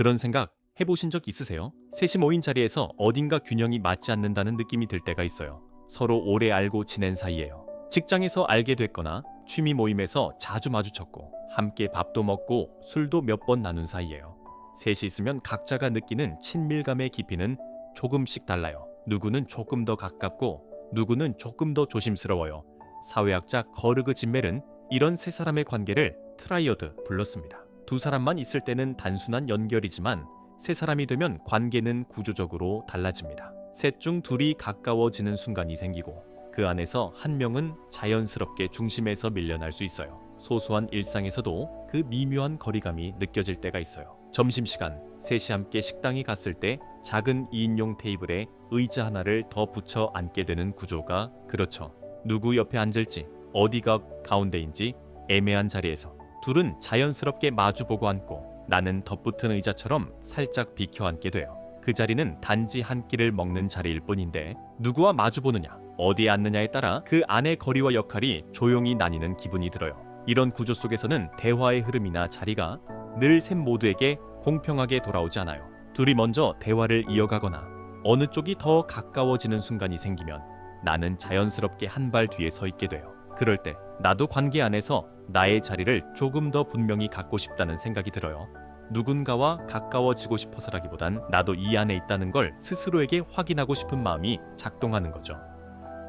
그런 생각 해보신 적 있으세요? 셋이 모인 자리에서 어딘가 균형이 맞지 않는다는 느낌이 들 때가 있어요. 서로 오래 알고 지낸 사이예요. 직장에서 알게 됐거나 취미 모임에서 자주 마주쳤고 함께 밥도 먹고 술도 몇 번 나눈 사이예요. 셋이 있으면 각자가 느끼는 친밀감의 깊이는 조금씩 달라요. 누구는 조금 더 가깝고 누구는 조금 더 조심스러워요. 사회학자 거르그 진멜은 이런 세 사람의 관계를 트라이어드 불렀습니다. 두 사람만 있을 때는 단순한 연결이지만 세 사람이 되면 관계는 구조적으로 달라집니다. 셋 중 둘이 가까워지는 순간이 생기고 그 안에서 한 명은 자연스럽게 중심에서 밀려날 수 있어요. 소소한 일상에서도 그 미묘한 거리감이 느껴질 때가 있어요. 점심시간 셋이 함께 식당에 갔을 때 작은 2인용 테이블에 의자 하나를 더 붙여 앉게 되는 구조가 그렇죠. 누구 옆에 앉을지 어디가 가운데인지 애매한 자리에서 둘은 자연스럽게 마주보고 앉고 나는 덧붙은 의자처럼 살짝 비켜 앉게 돼요. 그 자리는 단지 한 끼를 먹는 자리일 뿐인데 누구와 마주보느냐, 어디에 앉느냐에 따라 그 안의 거리와 역할이 조용히 나뉘는 기분이 들어요. 이런 구조 속에서는 대화의 흐름이나 자리가 늘 셋 모두에게 공평하게 돌아오지 않아요. 둘이 먼저 대화를 이어가거나 어느 쪽이 더 가까워지는 순간이 생기면 나는 자연스럽게 한 발 뒤에 서 있게 돼요. 그럴 때 나도 관계 안에서 나의 자리를 조금 더 분명히 갖고 싶다는 생각이 들어요. 누군가와 가까워지고 싶어서라기보단 나도 이 안에 있다는 걸 스스로에게 확인하고 싶은 마음이 작동하는 거죠.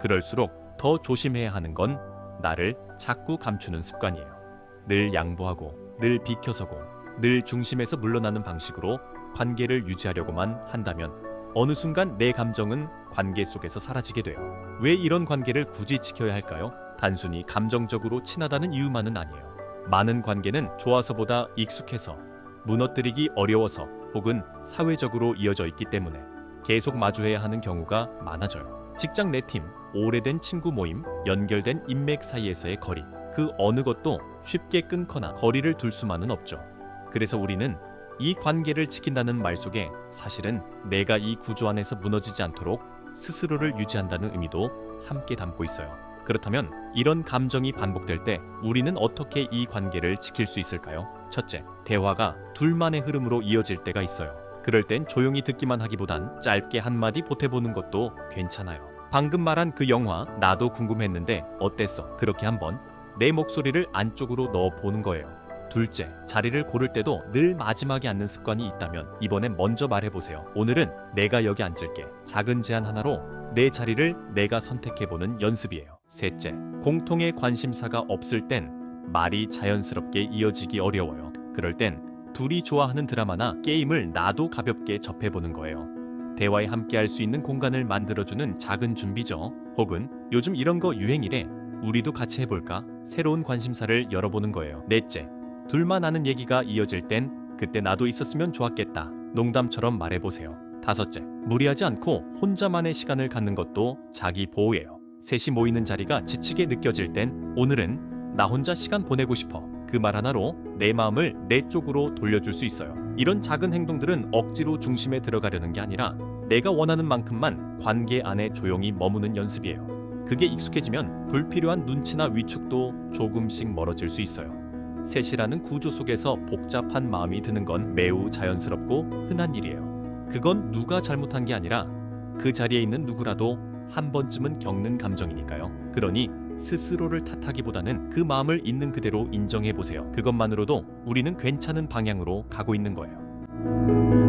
그럴수록 더 조심해야 하는 건 나를 자꾸 감추는 습관이에요. 늘 양보하고, 늘 비켜서고, 늘 중심에서 물러나는 방식으로 관계를 유지하려고만 한다면 어느 순간 내 감정은 관계 속에서 사라지게 돼요. 왜 이런 관계를 굳이 지켜야 할까요? 단순히 감정적으로 친하다는 이유만은 아니에요. 많은 관계는 좋아서보다 익숙해서 무너뜨리기 어려워서 혹은 사회적으로 이어져 있기 때문에 계속 마주해야 하는 경우가 많아져요. 직장 내 팀, 오래된 친구 모임, 연결된 인맥 사이에서의 거리, 그 어느 것도 쉽게 끊거나 거리를 둘 수만은 없죠. 그래서 우리는 이 관계를 지킨다는 말 속에 사실은 내가 이 구조 안에서 무너지지 않도록 스스로를 유지한다는 의미도 함께 담고 있어요. 그렇다면 이런 감정이 반복될 때 우리는 어떻게 이 관계를 지킬 수 있을까요? 첫째, 대화가 둘만의 흐름으로 이어질 때가 있어요. 그럴 땐 조용히 듣기만 하기보단 짧게 한마디 보태보는 것도 괜찮아요. 방금 말한 그 영화 나도 궁금했는데 어땠어? 그렇게 한번 내 목소리를 안쪽으로 넣어 보는 거예요. 둘째, 자리를 고를 때도 늘 마지막에 앉는 습관이 있다면 이번엔 먼저 말해보세요. 오늘은 내가 여기 앉을게. 작은 제안 하나로 내 자리를 내가 선택해보는 연습이에요. 셋째, 공통의 관심사가 없을 땐 말이 자연스럽게 이어지기 어려워요. 그럴 땐 둘이 좋아하는 드라마나 게임을 나도 가볍게 접해보는 거예요. 대화에 함께 할 수 있는 공간을 만들어주는 작은 준비죠. 혹은 요즘 이런 거 유행이래. 우리도 같이 해볼까? 새로운 관심사를 열어보는 거예요. 넷째, 둘만 아는 얘기가 이어질 땐 그때 나도 있었으면 좋았겠다. 농담처럼 말해보세요. 다섯째, 무리하지 않고 혼자만의 시간을 갖는 것도 자기 보호예요. 셋이 모이는 자리가 지치게 느껴질 땐 오늘은 나 혼자 시간 보내고 싶어. 그 말 하나로 내 마음을 내 쪽으로 돌려줄 수 있어요. 이런 작은 행동들은 억지로 중심에 들어가려는 게 아니라 내가 원하는 만큼만 관계 안에 조용히 머무는 연습이에요. 그게 익숙해지면 불필요한 눈치나 위축도 조금씩 멀어질 수 있어요. 셋이라는 구조 속에서 복잡한 마음이 드는 건 매우 자연스럽고 흔한 일이에요. 그건 누가 잘못한 게 아니라 그 자리에 있는 누구라도 한 번쯤은 겪는 감정이니까요. 그러니 스스로를 탓하기보다는 그 마음을 있는 그대로 인정해 보세요. 그것만으로도 우리는 괜찮은 방향으로 가고 있는 거예요.